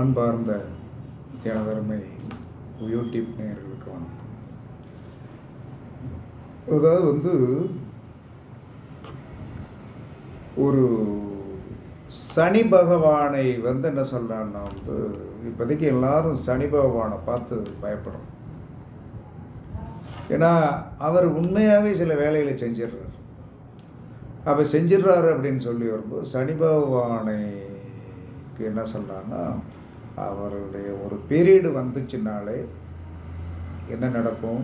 அன்பார்ந்த எனதருமை யூடியூப் நேயர்களுக்கு வணக்கம். அதாவது வந்து ஒரு சனி பகவானை வந்து என்ன சொல்கிறான்னா வந்து இப்போதைக்கு எல்லாரும் சனி பகவானை பார்த்து பயப்படுறோம் ஏன்னா அவர் உண்மையாகவே சில வேலைகளை செஞ்சிடுறார். அப்போ செஞ்சிடுறாரு அப்படின்னு சொல்லி வரும்போது சனி பகவானைக்கு என்ன சொல்கிறான்னா அவருடைய ஒரு பீரியடு வந்துச்சுனாலே என்ன நடக்கும்?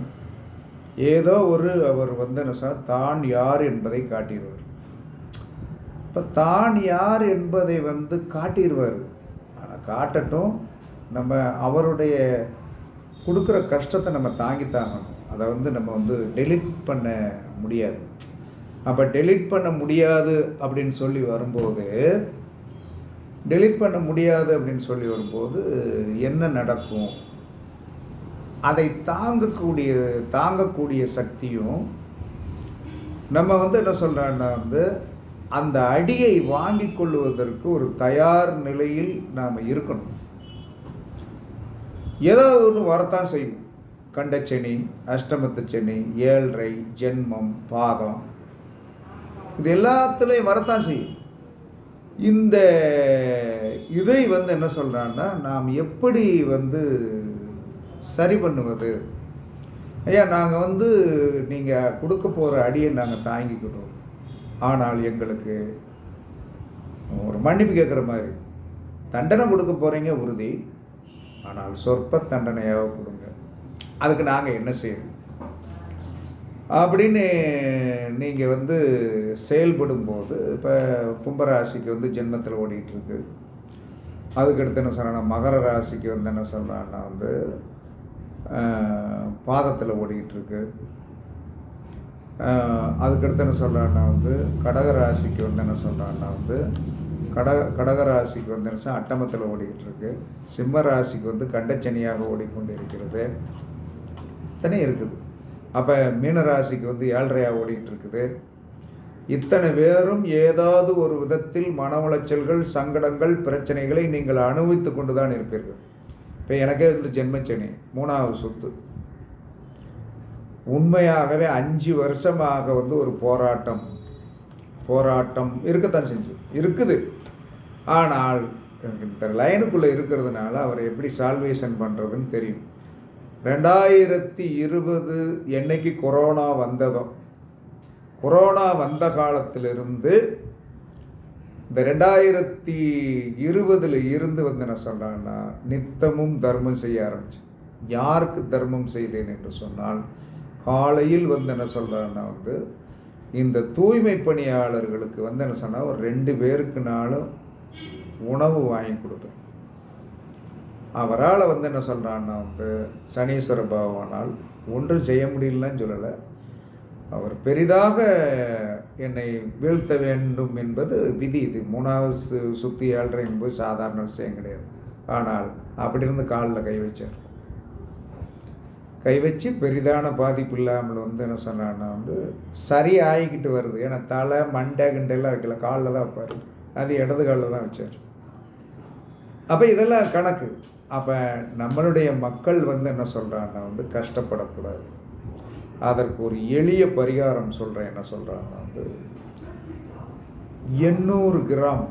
ஏதோ ஒரு அவர் வந்து சார் தான் யார் என்பதை காட்டிடுவார். இப்போ தான் யார் என்பதை வந்து காட்டிடுவார். ஆனால் காட்டட்டும். நம்ம அவருடைய கொடுக்குற கஷ்டத்தை நம்ம தாங்கி தாங்கணும் அதை வந்து நம்ம வந்து டெலிட் பண்ண முடியாது. அப்போ டெலிட் பண்ண முடியாது அப்படின்னு சொல்லி வரும்போது டெலிட் பண்ண முடியாது அப்படின்னு சொல்லி வரும்போது என்ன நடக்கும்? அதை தாங்கக்கூடிய தாங்கக்கூடிய சக்தியும் நம்ம வந்து என்ன சொல்கிறோன்னா வந்து அந்த அடியை வாங்கி கொள்வதற்கு ஒரு தயார் நிலையில் நாம் இருக்கணும். ஏதாவது ஒன்று வரத்தான் செய்யும். கண்டச்சனி அஷ்டமத்து சனி ஏழ்ரை ஜென்மம் பாதம். இது எல்லாத்துலேயும் வரத்தான் செய்யும். இந்த இதை வந்து என்ன சொல்கிறான்னா நாம் எப்படி வந்து சரி பண்ணுவது? ஐயா நாங்கள் வந்து நீங்கள் கொடுக்க போகிற அடியை நாங்கள் தாங்கிக்கிட்டோம். ஆனால் எங்களுக்கு ஒரு மன்னிப்பு கேட்குற மாதிரி. தண்டனை கொடுக்க போகிறீங்க உறுதி. ஆனால் சொற்ப தண்டனையாக கொடுங்க. அதுக்கு நாங்கள் என்ன செய்யணும் அப்படின்னு நீங்கள் வந்து செயல்படும்போது இப்போ கும்பராசிக்கு வந்து ஜென்மத்தில் ஓடிட்டுருக்கு அதுக்கடுத்து என்ன சொல்கிறேன்னா மகர ராசிக்கு வந்து என்ன சொல்கிறான்னா வந்து பாதத்தில் ஓடிக்கிட்டுருக்கு. அதுக்கடுத்து என்ன சொல்கிறான்னா வந்து கடக ராசிக்கு வந்து என்ன சொல்கிறான்னா வந்து கடக கடக ராசிக்கு வந்து என்ன அட்டமத்தில் ஓடிக்கிட்டு இருக்கு சிம்ம ராசிக்கு வந்து கண்டச்சனியாக ஓடிக்கொண்டு இருக்கிறது இத்தனை இருக்குது. அப்போ மீனராசிக்கு வந்து ஏழ்றையாக ஓடிக்கிட்டு இருக்குது இத்தனை பேரும் ஏதாவது ஒரு விதத்தில் மன உளைச்சல்கள் சங்கடங்கள் பிரச்சனைகளை நீங்கள் அனுபவித்து கொண்டு தான் இருப்பீர்கள். இப்போ எனக்கே வந்து ஜென்மச்சனி மூணாவது சொத்து. உண்மையாகவே அஞ்சு வருஷமாக வந்து ஒரு போராட்டம். போராட்டம் இருக்கத்தான் செஞ்சு. இருக்குது. ஆனால் இந்த லைனுக்குள்ளே இருக்கிறதுனால அவரை எப்படி சால்வேஷன் பண்ணுறதுன்னு தெரியும். ரெண்டாயிரத்தி இருபது என்னைக்கு கொரோனா வந்ததோ கொரோனா வந்த காலத்திலிருந்து இந்த ரெண்டாயிரத்தி இருபதில் இருந்து வந்து என்ன சொன்னான்னா நித்தமும் தர்மம் செய்ய ஆரம்பிச்சு. யாருக்கு தர்மம் செய்தேன் என்று சொன்னால் காலையில் வந்து என்ன சொல்கிறான்னா வந்து இந்த தூய்மை பணியாளர்களுக்கு வந்து என்ன சொன்னால் ஒரு ரெண்டு பேருக்குனாலும் உணவு வாங்கி கொடுப்பேன். அவரால் வந்து என்ன சொல்கிறான்னா வந்து சனீஸ்வர பகவானால் ஒன்றும் செய்ய முடியலன்னு சொல்லலை. அவர் பெரிதாக என்னை வீழ்த்த வேண்டும் என்பது விதி இது. மூணாவது சுற்றி ஏழ்ற என்பது சாதாரண விஷயம் கிடையாது. ஆனால் அப்படி இருந்து காலில் கை வச்சார். கை வச்சு பெரிதான பாதிப்பு இல்லாமல் வந்து என்ன சொன்னான்னா வந்து சரி ஆகிக்கிட்டு வருது. ஏன்னா தலை மண்டை கிண்டையெல்லாம் வைக்கல காலில் தான் வைப்பார். அது இடது காலில் தான் வச்சார். அப்போ இதெல்லாம் கணக்கு. அப்போ நம்மளுடைய மக்கள் வந்து என்ன சொல்கிறாங்கன்னா வந்து கஷ்டப்படக்கூடாது. அதற்கு ஒரு எளிய பரிகாரம் சொல்கிறேன் என்ன சொல்கிறாங்கன்னா வந்து எண்ணூறு கிராம்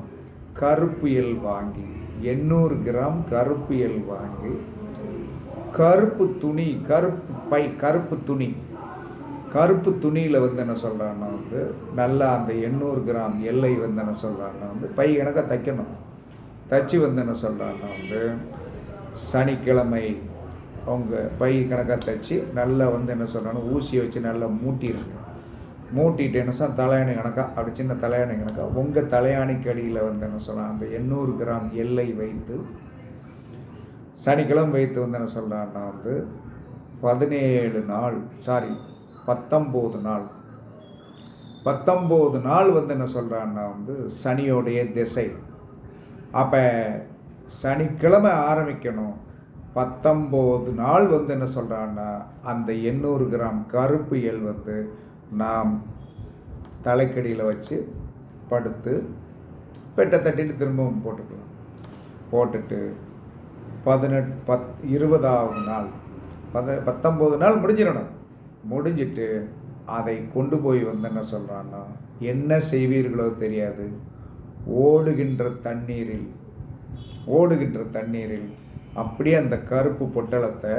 கருப்பு எல் வாங்கி எண்ணூறு கிராம் கருப்பு எல் வாங்கி கருப்பு துணி கருப்பு பை கருப்பு துணி. கருப்பு துணியில் வந்து என்ன சொல்கிறான்னா வந்து நல்லா அந்த எண்ணூறு கிராம் எல்லை வந்து என்ன சொல்கிறான்னா வந்து பை கணக்காக தைக்கணும். தச்சு வந்து என்ன சொல்கிறான்னா வந்து சனிக்கிழமை அவங்க பை கணக்காக தைச்சி நல்லா வந்து என்ன சொல்கிறாங்க ஊசியை வச்சு நல்லா மூட்டிடுங்க. மூட்டிட்டு என்ன சொன்னால் தலையாணி கணக்காக அப்படி சின்ன தலையாணி கணக்காக உங்கள் தலையாணிக்கு அடியில் வந்து என்ன சொல்கிறான் அந்த எண்ணூறு கிராம் எல்லை வைத்து சனிக்கிழமை வைத்து வந்து என்ன சொல்கிறான்னா வந்து பதினேழு நாள் சாரி பத்தொம்போது நாள். பத்தொம்போது நாள் வந்து என்ன சொல்கிறான்னா வந்து சனியோடைய திசை. அப்போ சனிக்கிழமை ஆரம்பிக்கணும். பத்தொம்போது நாள் வந்து என்ன சொல்கிறான்னா அந்த எண்ணூறு கிராம் கருப்பு எல் வந்து நாம் தலைக்கடியில் வச்சு படுத்து பெட்டை தட்டிட்டு திரும்பவும் போட்டுக்கலாம். போட்டுட்டு பதினெட் பத் இருபதாவது நாள். பத பத்தொம்போது நாள் முடிஞ்சிடணும். முடிஞ்சிட்டு அதை கொண்டு போய் வந்து என்ன சொல்கிறான்னா என்ன செய்வீர்களோ தெரியாது. ஓடுகின்ற தண்ணீரில் ஓடுகின்ற தண்ணீரில் அப்படியே அந்த கருப்பு பொட்டலத்தை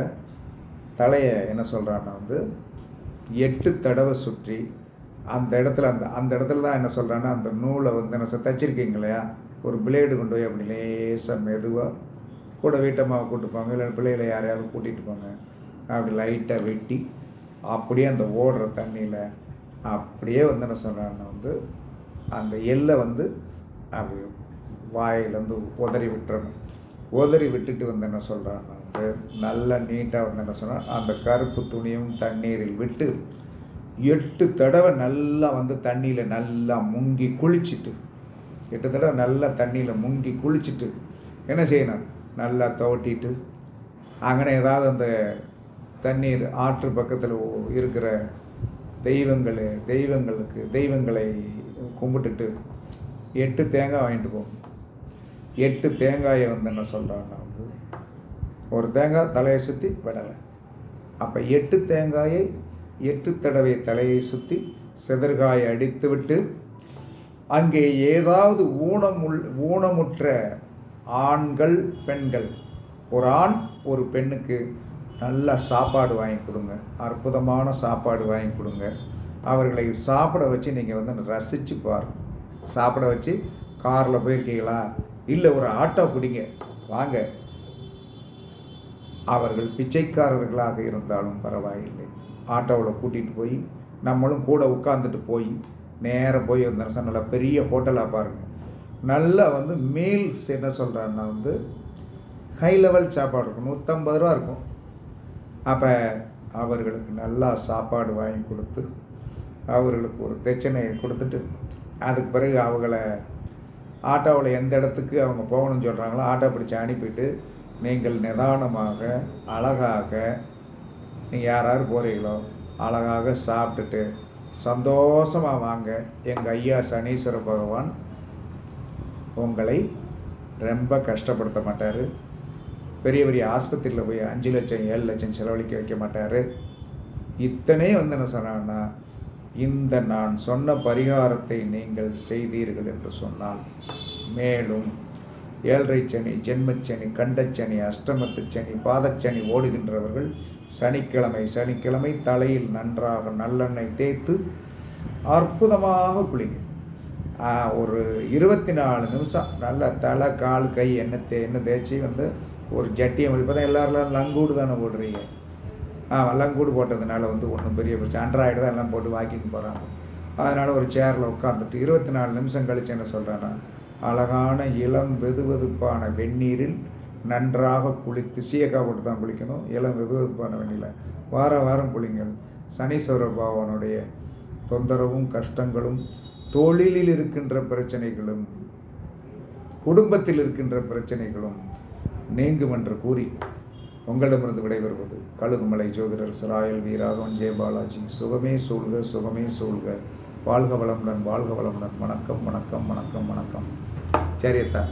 தலையை என்ன சொல்கிறான்னா வந்து எட்டு தடவை சுற்றி அந்த இடத்துல அந்த அந்த இடத்துல தான் என்ன சொல்கிறான்னா அந்த நூலை வந்து என்ன சொல் தச்சிருக்கீங்க இல்லையா? ஒரு பிளேடு கொண்டு போய் அப்படி லேசாக மெதுவாக கூட வீட்டம்மாவை கூட்டிப்பாங்க போங்க இல்லை பிள்ளைகளை யாரையாவது கூட்டிகிட்டு போங்க. அப்படி லைட்டாக வெட்டி அப்படியே அந்த ஓடுற தண்ணியில் அப்படியே வந்து என்ன சொல்கிறான்னா வந்து அந்த எல்லை வந்து அப்படி வாயிலேருந்து உதறி விட்டுறணும் உதறி விட்டுட்டு வந்து என்ன சொல்கிறாங்க வந்து நல்லா நீட்டாக வந்து என்ன சொன்னால் அந்த கருப்பு துணியும் தண்ணீரில் விட்டு எட்டு தடவை நல்லா வந்து தண்ணியில் நல்லா முங்கி குளிச்சுட்டு எட்டு தடவை நல்லா தண்ணியில் முங்கி குளிச்சுட்டு என்ன செய்யணும்? நல்லா துவட்டிட்டு அங்கே ஏதாவது அந்த தண்ணீர் ஆற்று பக்கத்தில் இருக்கிற தெய்வங்கள் தெய்வங்களுக்கு தெய்வங்களை கும்பிட்டுட்டு எட்டு தேங்காய் வாங்கிட்டு போகும் எட்டு தேங்காயை வந்து என்ன சொல்கிறாங்கன்னா வந்து. ஒரு தேங்காய் தலையை சுற்றி விடலை. அப்போ எட்டு தேங்காயை எட்டு தடவை தலையை சுற்றி செதற்காயை அடித்துவிட்டு அங்கே ஏதாவது ஊனமுள் ஊனமுற்ற ஆண்கள் பெண்கள். ஒரு ஆண் ஒரு பெண்ணுக்கு நல்ல சாப்பாடு வாங்கி கொடுங்க. அற்புதமான சாப்பாடு வாங்கி கொடுங்க. அவர்களை சாப்பிட வச்சு நீங்கள் வந்து ரசித்து பாருங்கள் சாப்பிட வச்சு காரில் போயிருக்கீங்களா? இல்லை ஒரு ஆட்டோ பிடிங்க. வாங்க. அவர்கள் பிச்சைக்காரர்களாக இருந்தாலும் பரவாயில்லை. ஆட்டோவில் கூட்டிகிட்டு போய் நம்மளும் கூட உட்காந்துட்டு போய் நேராக போய் வந்தோம் நல்ல பெரிய ஹோட்டலாக பாருங்கள் நல்லா வந்து மீல்ஸ் என்ன சொல்கிறாருன்னா வந்து ஹை லெவல் சாப்பாடு இருக்கும். நூற்றம்பது ரூபா இருக்கும். அப்போ அவர்களுக்கு நல்லா சாப்பாடு வாங்கி கொடுத்து அவர்களுக்கு ஒரு பிரச்சனையை கொடுத்துட்டு அதுக்கு பிறகு அவங்கள ஆட்டோவில் எந்த இடத்துக்கு அவங்க போகணும்னு சொல்கிறாங்களோ ஆட்டோ பிடிச்சி அனுப்பிட்டு நீங்கள் நிதானமாக அழகாக நீங்கள் யாராவது போகிறீங்களோ அழகாக சாப்பிட்டுட்டு சந்தோஷமாக வாங்க. எங்கள் ஐயா சனீஸ்வர பகவான் உங்களை ரொம்ப கஷ்டப்படுத்த மாட்டார். பெரிய பெரிய ஆஸ்பத்திரியில் போய் அஞ்சு லட்சம் ஏழு லட்சம் செலவழிக்க வைக்க மாட்டார். இத்தனையே வந்து என்ன சொன்னான்னா இந்த நான் சொன்ன பரிகாரத்தை நீங்கள் செய்தீர்கள் என்று சொன்னால் மேலும் ஏழரை சனி ஜென்மச்சனி கண்டச்சனி அஷ்டமத்து சனி பாதச்சனி ஓடுகின்றவர்கள் சனிக்கிழமை சனிக்கிழமை தலையில் நன்றாக நல்லெண்ணெய் தேய்த்து அற்புதமாக குளிங்க. ஒரு இருபத்தி நாலு நிமிஷம் நல்லா தலை கால் கை எண்ணெய் தே எண்ணெய் தேய்ச்சி வந்து ஒரு ஜட்டியை இப்போ தான் எல்லோரும் லங்கூடு தானே போடுறீங்க. ஆ போட்டதுனால வந்து ஒன்றும் பெரிய பிரச்சனை. ஆண்ட்ராய்டு தான் எல்லாம் போட்டு வாக்கிங் போகிறாங்க அதனால் ஒரு சேரில் உட்காந்துட்டு இருபத்தி நாலு நிமிஷம் கழிச்சு என்ன சொல்கிறேன்னா அழகான இளம் வெதுவெதுப்பான வெந்நீரில் நன்றாக குளித்து சீயக்காய் போட்டு தான் குளிக்கணும். இளம் வெதுவெதுப்பான வெந்நீரில் வார வாரம் குளிங்கள். சனீஸ்வர பகவானுடைய தொந்தரவும் கஷ்டங்களும் தொழிலில் இருக்கின்ற பிரச்சனைகளும் குடும்பத்தில் இருக்கின்ற பிரச்சனைகளும் நீங்கும் என்று கூறி உங்களிடமிருந்து விடைபெறுவது கழுகுமலை ஜோதிடர் சிராயல் வீராகவன் ஜெயபாலாஜி சுகமே சூழ்க சுகமே சூழ்க. வாழ்க வளமுடன் வாழ்க வளமுடன். வணக்கம் வணக்கம் வணக்கம் வணக்கம். சரியத்தான்